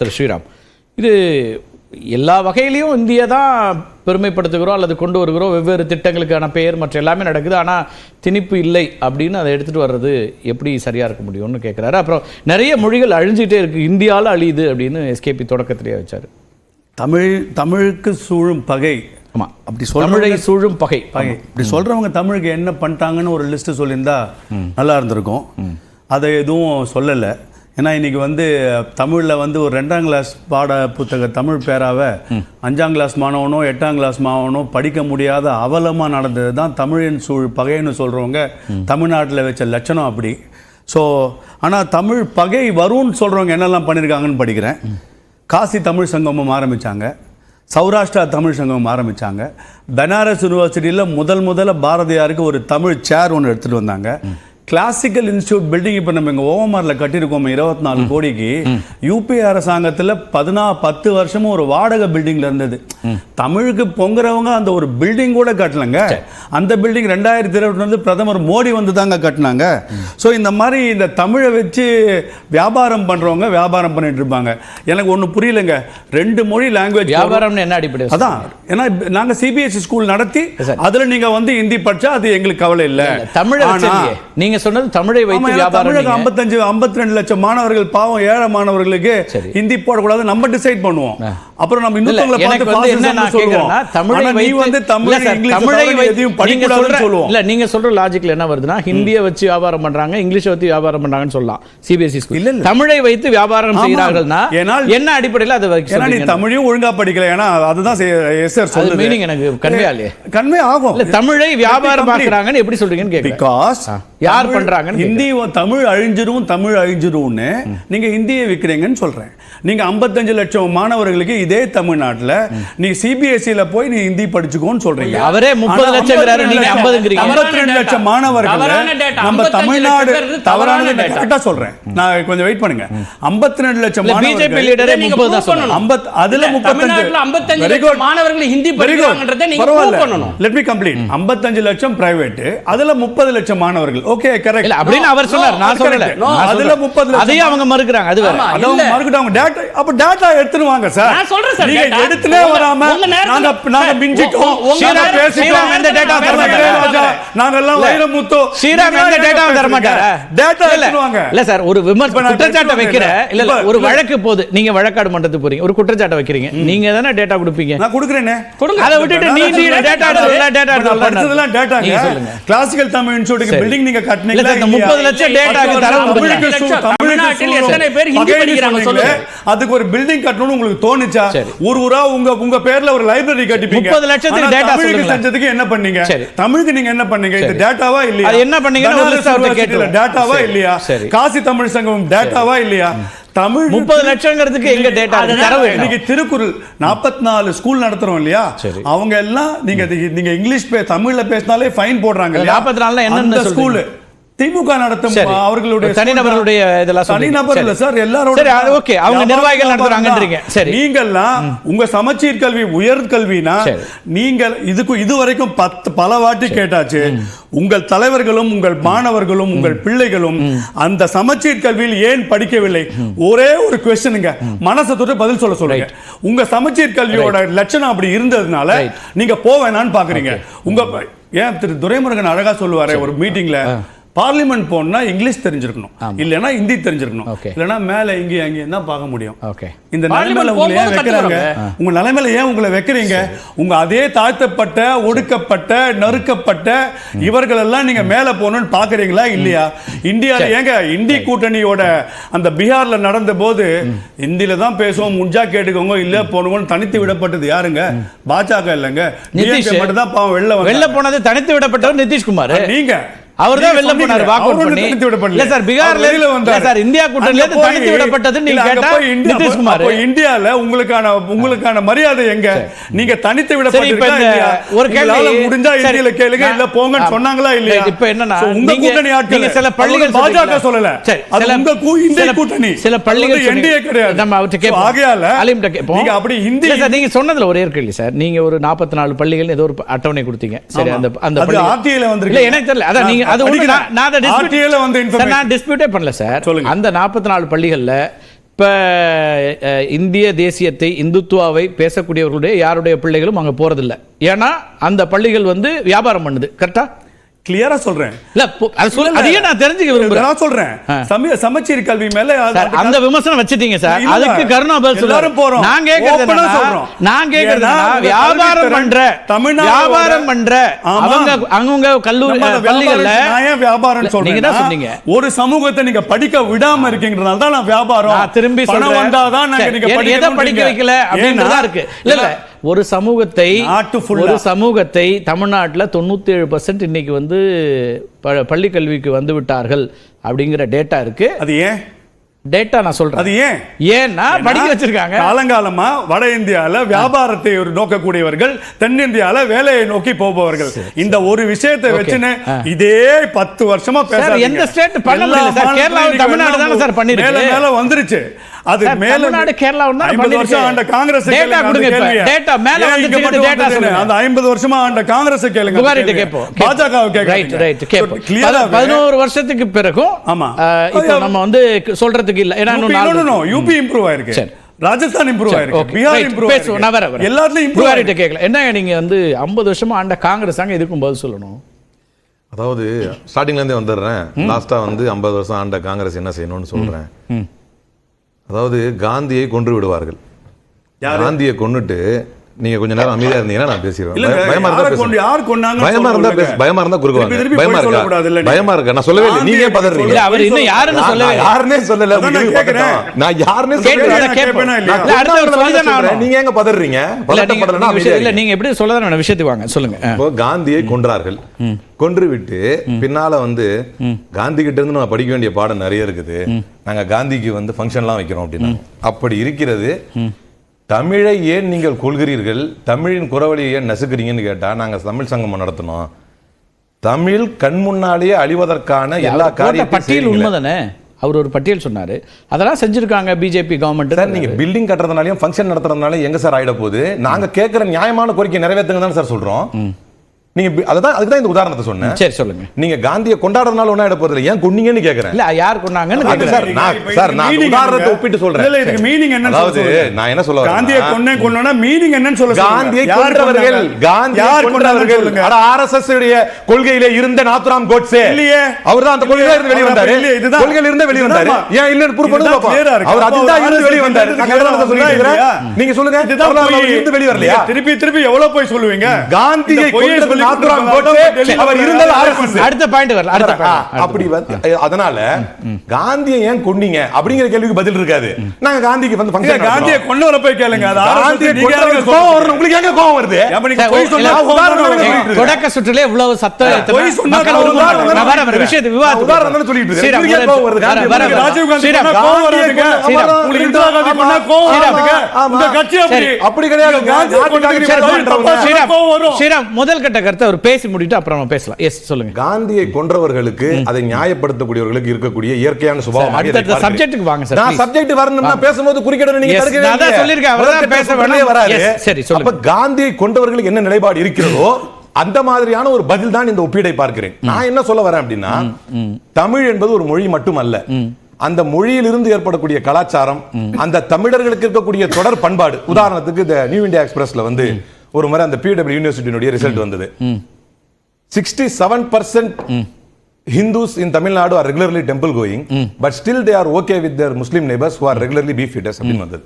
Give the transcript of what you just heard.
திரு ஸ்ரீராம். இது எல்லா வகையிலையும் இந்தியா தான் பெருமைப்படுத்துகிறோம் அல்லது கொண்டு வருகிறோம் வெவ்வேறு திட்டங்களுக்கான பெயர் மற்ற எல்லாமே நடக்குது. ஆனால் திணிப்பு இல்லை அப்படின்னு அதை எடுத்துகிட்டு வர்றது எப்படி சரியாக இருக்க முடியும்னு கேட்குறாரு அப்புறம் நிறைய மொழிகள் அழிஞ்சிட்டே இருக்கு. இந்தியாவில் அழியுது அப்படின்னு எஸ்கேபி தொடக்கத்திலேயே வச்சார். தமிழ் தமிழுக்கு சூழும் பகை. ஆமாம் அப்படி தமிழை சூழும் பகை. பகை இப்படி சொல்றவங்க தமிழுக்கு என்ன பண்ணிட்டாங்கன்னு ஒரு லிஸ்ட் சொல்லியிருந்தா நல்லா இருந்திருக்கும். அதை எதுவும் சொல்லலை. ஏன்னா இன்னைக்கு வந்து தமிழ்ல வந்து ஒரு ரெண்டாம் கிளாஸ் பாட புத்தக தமிழ் பேராவை அஞ்சாம் கிளாஸ் மாணவனோ எட்டாம் கிளாஸ் மாணவனோ படிக்க முடியாத அவலமா நடந்தது தான் தமிழின் சூழ் பகைன்னு சொல்றவங்க தமிழ்நாட்டில் வச்ச லட்சணம் அப்படி. ஸோ ஆனால் தமிழ் பகை வரும்னு சொல்றவங்க என்னெல்லாம் பண்ணியிருக்காங்கன்னு படிக்கிறேன். காசி தமிழ் சங்கமம் ஆரம்பிச்சாங்க. சௌராஷ்டிரா தமிழ் சங்கமம் ஆரம்பிச்சாங்க. பனாரஸ் யூனிவர்சிட்டியில் முதல் முதல்ல பாரதியாருக்கு ஒரு தமிழ் சேர் ஒன்று எடுத்துட்டு வந்தாங்க. கிளாசிக்கல் இன்ஸ்டியூட் பில்டிங் இப்போ நம்ம இங்கே ஓவமாரில் கட்டியிருக்கோம் இருபத்தி நாலு கோடிக்கு யூபிஏ அரசாங்கத்தில் பதினா பத்து வருஷமும் ஒரு வாடகை பில்டிங்ல இருந்தது. தமிழுக்கு பொங்குறவங்க அந்த ஒரு பில்டிங் கூட கட்டலங்க. அந்த பில்டிங் ரெண்டாயிரத்தி இருபத்தி வந்து பிரதமர் மோடி வந்து தாங்க கட்டினாங்க. ஸோ இந்த மாதிரி இந்த தமிழை வச்சு வியாபாரம் பண்றவங்க வியாபாரம் பண்ணிட்டு இருப்பாங்க. எனக்கு ஒன்று புரியலங்க. ரெண்டு மொழி லாங்குவேஜ் வியாபாரம்னு என்ன அடிப்படை அதான். ஏன்னா நாங்க சிபிஎஸ்சி ஸ்கூல் நடத்தி. அதுல நீங்க வந்து ஹிந்தி படிச்சா அது எங்களுக்கு கவலை இல்ல. தமிழை நீங்க சொன்னது தமிழை வைத்து தமிழகம் நீங்க- 55 52 லட்சம் மாணவர்கள் பாவம் ஏழை மாணவர்களுக்கு. ஹிந்தி போடக்கூடாது நம்ம டிசைட் பண்ணுவோம். அப்புறம் நம்ம இன்னொருத்தவங்களை பார்த்து வந்து என்ன நான் கேக்குறேன்னா, தமிழை நீ வந்து தமிழ் தமிழை எதையும் படிக்கூடாதுன்னு சொல்லுவோம். இல்ல நீங்க சொல்ற லாஜிக்ல என்ன வருதுன்னா ஹிந்தியை வச்சு வியாபாரம் பண்றாங்க இங்கிலீஷை வச்சு வியாபாரம் பண்றாங்கன்னு சொல்லலாம். சிபிஎஸ்இ ஸ்கூல் இல்ல, இல்ல. தமிழை வைத்து வியாபாரம். செய்கிறார்கள்னா என்ன அடிப்படையில் அதை ஏன்னா நீ? தமிழையும் ஒழுங்கா படிக்கல ஏன்னா அதுதான் எஸ் சார் சொல்லுது. மீனிங் எனக்கு கன்வே ஆகலையே கன்வே ஆகும். இல்ல தமிழை வியாபாரம். பார்க்கறாங்கன்னு எப்படி சொல்றீங்கன்னு கேக்குறேன். பிகாஸ். யார் பண்றாங்கன்னு ஹிந்தி தமிழ் அழிஞ்சிரும் தமிழ் அழிஞ்சிரும்னு நீங்க ஹிந்தியை விற்கிறீங்கன்னு சொல்றேன். நீங்க 55 லட்சம் மாணவர்களுக்கு இதே தமிழ்நாட்டுல நீ சிபிஎஸ்சில போய் நீ ஹிந்தி படிச்சுக்கோன்னு சொல்றீங்க அவரே 30 ஆனா லட்சம்ங்கிறாரு, 52 நீங்க லட்சம், 50ங்கிறீங்க. 52 லட்சம் மாணவர்கள். நம்ம 55 தமிழ்நாடு லட்சம் பேருக்கு தவறான தவறான data. கரெக்டா சொல்றேன் நான் கொஞ்சம் வெயிட் பண்ணுங்க 52 லட்சம் இல்ல பிஜேபி மாணவர்கள் லீடரே முப்பது தான். ஐம்பத்- அதுல இல்ல, 55 தமிழ்நாட்டுல 55 Very லட்சம் good. மாணவர்கள் ஹிந்தி. படிக்கிறாங்கன்றதை நீங்க பண்ணணும். Let me complete. 55 லட்சம் பிரைவேட் அதுல முப்பது லட்சம் மாணவர்கள் ஓகே கரெக்ட் இல்ல அப்படின்னு அவர் சொன்னார் நான் சொல்லல அதுல. 30 லட்சம் அதையும் அவங்க மறுக்கிறாங்க அது அவங்க data- அப்ப data எடுத்துன்னு வாங்க சார். சொல்றேன் சார், நீங்க வராம, மிஞ்சிட்டோம், உங்க- பேசிட்டோம், தர. ஸ்ரீராம் தர இல்ல. இல்ல சார் ஒரு குற்றச்சாட்டை வைக்கிற. இல்ல இல்ல ஒரு. வழக்கு வழக்காடு மன்றத்துக்கு போறீங்க ஒரு குற்றச்சாட்டை வைக்கிறீங்க நீங்க தானே டேட்டா கொடுப்பீங்க நான் கொடுக்குறேனே. கொடுங்க. அதை விட்டுட்டு நீ டேட்டா. டேட்டா படிச்சதெல்லாம். நீங்க சொல்லுங்க கிளாசிக்கல் தமிழ் சரி. building நீங்க சார், இந்த இல்லையா? 30 லட்சம் டேட்டாக்கு தமிழுக்கு தமிழ்நாட்டில் எத்தனை பேர் ஹிந்தி படிக்கிறாங்க சொல்லுங்க. அதுக்கு ஒரு பில்டிங் கட்டணும்னு உங்களுக்கு தோணுச்சா. ஒரு ஊரா உங்க உங்க பேர்ல ஒரு லைப்ரரி கட்டிப்பீங்க 30 லட்சத்துக்கு data தமிழுக்கு. செஞ்சதுக்கு என்ன பண்ணீங்க. தமிழுக்கு நீங்க என்ன பண்ணீங்க இது. டேட்டாவா இல்லையா அது என்ன கேட்டுருவோம். டேட்டாவா. இல்லையா. காசி தமிழ் சங்கம் டேட்டாவா இல்லையா தமிழ் முப்பது லட்சங்கிறதுக்கு எங்க டேட்டா தரவு என்ன? இன்னைக்கு திருக்குறள் 44 ஸ்கூல் நடத்துறோம் இல்லையா. அவங்க எல்லாம் நீங்க நீங்க இங்கிலீஷ் பே தமிழ்ல பேசினாலே ஃபைன் போடுறாங்க இல்லையா? 44 என்னன்னு அந்த சொல்றீங்க? ஸ்கூல் திமுக நடத்தும். அவர்களுடைய தனிநபர்களுடைய இதெல்லாம். தனிநபர் இல்ல சரி. எல்லாரோட okay. அவங்க நிர்வாகிகள் நடத்துறாங்கன்றீங்க. சரி. நீங்கெல்லாம் உங்க சமச்சீர் கல்வி உயர் கல்வினா சரி. நீங்கள் இதுக்கு இதுவரைக்கும் பத்து பல வாட்டி கேட்டாச்சு. உங்கள் தலைவர்களும் உங்கள் மாணவர்களும் உங்கள் பிள்ளைகளும் அந்த சமச்சீர் கல்வியில் ஏன் படிக்கவில்லை? ஒரே ஒரு கொஸ்டினுங்க மனசை தொட்டு பதில் சொல்ல சொல்லுங்க. உங்க சமச்சீர் கல்வியோட லட்சணம் அப்படி இருந்ததுனால. நீங்க போவேணான்னு பாக்குறீங்க. உங்க ஏன் திரு துரைமுருகன் அழகா சொல்லுவாரு ஒரு மீட்டிங்ல பார்லிமெண்ட் போனா இங்கிலீஷ் தெரிஞ்சிருக்கணும். இல்லைன்னா ஹிந்தி தெரிஞ்சிருக்கணும். இல்லைன்னா மேல இங்கேயும் அங்கேயும் தான் பார்க்க முடியும். ஓகே. இந்த நிலைமையில உங்களை ஏன் வைக்கிறாங்க. உங்க நிலைமையில ஏன் உங்களை வைக்கிறீங்க? உங்க அதே தாழ்த்தப்பட்ட ஒடுக்கப்பட்ட நறுக்கப்பட்ட இவர்கள் எல்லாம் நீங்க மேல போகணும்னு பாக்குறீங்களா இல்லையா? இந்தியால ஏங்க இந்தி கூட்டணியோட அந்த பீகார்ல நடந்த போது இந்தியில தான் பேசுவோம் முஞ்சா கேட்டுக்கோங்க இல்ல போனவங்க தனித்து விடப்பட்டது யாருங்க? பாஜக இல்லைங்க. மட்டும் தான் பாவம் வெளில வெளில. போனது தனித்து விடப்பட்டவர் நிதிஷ்குமார். நீங்க. அவர் தான் நீங்க வெளில போனாரு சொன்னீங்க. வாக் அவுட் அவரு பண்ணி. இல்ல சார் பீகார்ல இல்ல. சார் இந்தியா கூட்டணில அங்க இருந்து தனித்து விடப்பட்டதுன்னு நீங்க கேட்டா இந்தியா- நிதிஷ்குமார் அப்போ இந்தியால உங்களுக்கான உங்களுக்கான மரியாதை எங்க நீங்க தனித்து விடப்பட்டிருக்கா இந்த இல்லையா ஒரு கேள்வி- முடிஞ்சா இந்தியில கேளுங்க இல்ல போங்கன்னு சொன்னாங்களா இல்லையா இப்ப என்னன்னா, உங்க நீங்க- கூட்டணி ஆட்கள் சில பள்ளிகள் பாஜக? சொல்லல அது உங்க கூ- இந்திய கூட்டணி சில பள்ளிகள். NDA கிடையாது நம்ம அவர்ட்ட So, கேட்போம். ஆகையால கேட்போம். நீங்க அப்படி இல்ல சார், நீங்க சொன்னதுல ஒரே கேள்வி சார் நீங்க ஒரு 44 பள்ளிகள் ஏதோ ஒரு அட்டவணை கொடுத்தீங்க சரி. அந்த அந்த அது பள்ளிகள்- RTI ல வந்திருக்கு. இல்ல எனக்கு தெரியல அதான் நீங்க அது நான் உண்மை. நான் நான் அதை dispute- RTI ல வந்த. நான் டிஸ்பியூட்டே பண்ணல சார் சொல்லுங்க. அந்த 44 பள்ளிகள்ல இப்ப இந்திய தேசியத்தை இந்துத்துவாவை பேசக்கூடியவர்களுடைய யாருடைய பிள்ளைகளும் அங்க போறதில்ல ஏன்னா அந்த பள்ளிகள் வந்து வியாபாரம் பண்ணுது கரெக்டா கிளியரா சொல்றேன் இல்ல அதையே நான் தெரிஞ்சுக்க விரும்புறேன் நான் சொல்றேன் சமய சமச்சீர் கல்வி மேல அந்த விமர்சனம் வச்சிட்டீங்க சார். அதுக்கு கருணா பதில். எல்லாரும் போறோம். நான் கேக்குறது சொல்றோம். நான் கேக்குறது வியாபாரம் பண்ற தமிழ்நாடோட- வியாபாரம் பண்ற. அவங்க அவங்க கல்லூரி பள்ளிகள்ல நான் ஏன் வியாபாரம் சொன்னீங்க ஒரு சமூகத்தை நீங்க படிக்க விடாம இருக்கீங்கறதால தான் நான் வியாபாரம் திரும்பி சொல்றேன் வந்தாதான் நாங்க நீங்க எதை படிக்கணும்ன்றீங்க. படிக்க வைக்கல அப்படின்றதா இருக்கு இல்ல இல்ல ஒரு சமூகத்தை. ஒரு சமூகத்தை தமிழ்நாட்டுல தொண்ணூத்தி ஏழு பர்சன்ட் இன்னைக்கு வந்து பள்ளி கல்விக்கு வந்து விட்டார்கள் அப்படிங்கிற டேட்டா இருக்கு. அது ஏன்? டேட்டா நான் சொல்றேன். அது ஏன்? ஏன்னா படிக்க வச்சிருக்காங்க. காலங்காலமா வட இந்தியால வியாபாரத்தை ஒரு நோக்கக்கூடியவர்கள் தென்னிந்தியால வேலையை நோக்கி போபவர்கள். இந்த ஒரு விஷயத்தை வச்சுன்னு இதே பத்து வருஷமா பேசாதீங்க. எந்த பண்ண எல்லா முடியல. சார். இன்னைக்கு தமிழ்நாடு தானே சார். மேல மேல வந்துருச்சு. அது சார், மேல தமிழ்நாடு, கேரளாவும் தானே 50 பண்ணிருக்கு. வருஷம் ஆண்ட காங்கிரஸ் கொடுங்க. Data மேல வந்ததுன்னு? சொல்லுங்க. அந்த 50 வருஷமா ஆண்ட காங்கிரஸ் கேளுங்க புகாரிட்ட. கேட்போம் பாஜக ரைட் ரைட் பதி- கிளியரா பதினோரு வருஷத்துக்கு பிறகும் ஆமா. இப்போ நம்ம வந்து சொல்றதுக்கு இல்ல ஏன்னா இன்னும். யூபி இம்ப்ரூவ் ஆயிருக்கு சரி. ராஜஸ்தான் இம்ப்ரூவ் ஆயிருக்கு. பீகார். இம்ப்ரூவ் பேசுவோம் நான் வரேன், வரேன். எல்லாத்துலயும் இம்ப்ரூவ் புகாரிட்ட கேட்கல என்னங்க நீங்க வந்து 50 வருஷமா ஆண்ட காங்கிரஸ் அங்க இதுக்கும் பதில் சொல்லணும் அதாவது ஸ்டார்டிங்ல இருந்தே வந்துடுறேன் லாஸ்டா வந்து ஐம்பது வருஷம் ஆண்ட காங்கிரஸ் என்ன செய்யணும்னு சொல்றேன் அதாவது காந்தியை கொன்று விடுவார்கள்? காந்தியை கொன்னுட்டு நீங்க கொஞ்ச நேரம் அமைதியா இருந்தீங்கன்னா நான் பேசிடுவேன். பயமா இருந்தா யாரை பயமா இருந்தா பயமா இருந்தா குறுக்குவாங்க. பயமா போய் இருக்கா. பயமா இருக்கா? நான் சொல்லவே இல்லை நீங்க பதறீங்க? அவர் இன்னும் யாருன்னு நான் சொல்லவே இல்லை. யாருன்னே சொல்லல. அதான் நான். நான் சொல்லல நான் நான். ஆகணும். நீங்க எங்க பதறீங்க? விஷயம்- இல்ல நீங்க எப்படி சொல்லதான் விஷயத்துக்கு வாங்க சொல்லுங்க. இப்போ காந்தியை கொன்றார்கள். கொன்று விட்டு பின்னால வந்து காந்தி கிட்ட இருந்து நம்ம படிக்க வேண்டிய பாடம் நிறைய இருக்குது. நாங்க காந்திக்கு வந்து ஃபங்க்ஷன்லாம் வைக்கிறோம் அப்படின்னா அப்படி இருக்கிறது தமிழை ஏன் நீங்கள் கொள்கிறீர்கள்? தமிழின் குறவழியை ஏன் நசுக்கிறீங்கன்னு கேட்டா நாங்க தமிழ் சங்கமம் நடத்தினோம் தமிழ் கண் முன்னாலேயே அழிவதற்கான எல்லா காரியத்தையும் பட்டியல். உண்மைதானே? அவர் ஒரு பட்டியல் சொன்னாரு. அதெல்லாம் செஞ்சிருக்காங்க பிஜேபி சார் கவர்மெண்ட் நீங்க பில்டிங் கட்டுறதுனாலயும் ஃபங்க்ஷன் நடத்துறதுனால எங்க சார் ஆயிட போகுது? நாங்க கேட்கிற நியாயமான கோரிக்கை நிறைவேற்றுங்க தான் சார் சொல்றோம். நீங்க அதுதான் அதுக்கு தான் இந்த உதாரணத்தை சொன்னேன் சரி சொல்லுங்க நீங்க காந்தியை கொண்டாடுறதுனால ஒன்றும் ஆயிட போதில்லை ஏன் கொன்னீங்கன்னு கேட்கறேன் இல்ல யார் கொண்டாங்கன்னு கேக்குறேன். சார், நான்- சார், நான் உதாரணத்தை? ஒப்பிட்டு சொல்றேன். இல்ல, இதுக்கு meaning என்னன்னு அதாவது. நான் என்ன சொல்ல காந்தியை கொன்னே கொன்னோம்னா meaning என்னன்னு சொல்ல சொல்லுங்க. காந்தியை கொன்றவர்கள்? காந்தியை யார் கொன்றவர்கள். அட ஆர்எஸ்எஸ் உடைய கொள்கையில இருந்த நாத்துராம் கோட்சே இல்லையே. அவர்தான் அந்த கொள்கையில இருந்து வெளியே அவர் வந்தாரு இல்லையே, இதுதான். கொள்கையில இருந்து வெளியே வந்தாரு ஏன் இல்லன்னு ப்ரூவ் பண்ணுங்க பாப்போம். அவர் அதுதான் அவர் இருந்து வெளியே வந்தாரு நான் கரெக்டா சொல்லிட்டு இல்லையா? இருக்கிறேன் நீங்க சொல்லுங்க இதுதான். இருந்து வெளியே வரலையா திருப்பி திருப்பி எவ்வளவு போய் சொல்லுவீங்க காந்தியை சொல்லி நாத்துராம் கொடுத்தவங்க கோட்சே டெல்லியில அவர் போய் இருந்தது arrest ஆர்எஸ்எஸ் அடுத்த பாயிண்ட் வரல அடுத்த ஆ, point. அப்படி அதனால காந்தியை ஏன் கொன்னீங்க? அப்படிங்கிற கேள்விக்கு பதில் இருக்காது. நாங்க காந்திக்கு வந்து இல்ல, ஃபங்க்ஷன் காந்தியை கொன்னவரை போய் கேளுங்க. அது காந்தியை RSS நீங்க கொன்றவருக்கு யாருங்க கோவம் உங்களுக்கு எங்க வருது. தொடக்க சுற்றிலே இவ்வளவு சத்தம் பொய் சொன்னா வரும். நான் விஷயத்தை உதாரணம் சொல்லிட்டு இருக்கேன். உங்களுக்கு கோவம் வருது. காந்தி ராஜீவ் காந்தி கோவம் வராதுங்க. இந்திரா காந்தி கோவம் வராதுங்க. கட்சி அப்படி. அப்படி கிடையாது. காந்தி முதல் கட்ட கருத்தை அவர் பேசி முடிட்டு அப்புறம் நம்ம பேசலாம். எஸ் சொல்லுங்க. காந்தியை கொன்றவர்களுக்கு அதை நியாயப்படுத்தக்கூடியவர்களுக்கு இருக்கக்கூடிய இயற்கையான சுபாவம் அடுத்தடுத்த subject-க்கு வாங்க சார், நான். சப்ஜெக்ட் வரணும்னா பேசும்போது குறுக்கிடணும் நீங்க தடுக்கவே. சொல்லியிருக்கேன், அவர் பேச. சொல்லியே வராது. சரி, சொல்லுங்க. அப்ப காந்தியை கொண்டவர்களுக்கு என்ன நிலைப்பாடு இருக்கிறதோ அந்த மாதிரியான ஒரு பதில் தான் இந்த ஒப்பீடை பார்க்கிறேன். நான் என்ன சொல்ல வரேன் அப்படின்னா தமிழ் என்பது ஒரு மொழி மட்டுமல்ல. அந்த மொழியிலிருந்து ஏற்படக்கூடிய கலாச்சாரம் அந்த தமிழர்களுக்கு இருக்கக்கூடிய தொடர் பண்பாடு. உதாரணத்துக்கு இந்த நியூ இந்தியா எக்ஸ்பிரஸ்ல வந்து ஒரு முறை அந்த பிடபிள்யூ யூனிவர்சிட்டியினுடைய ரிசல்ட் வந்தது sixty seven percent Hindus in Tamil Nadu are regularly temple going, but still they are okay with their Muslim neighbors who are regularly beef eaters அப்படின்னு வந்தது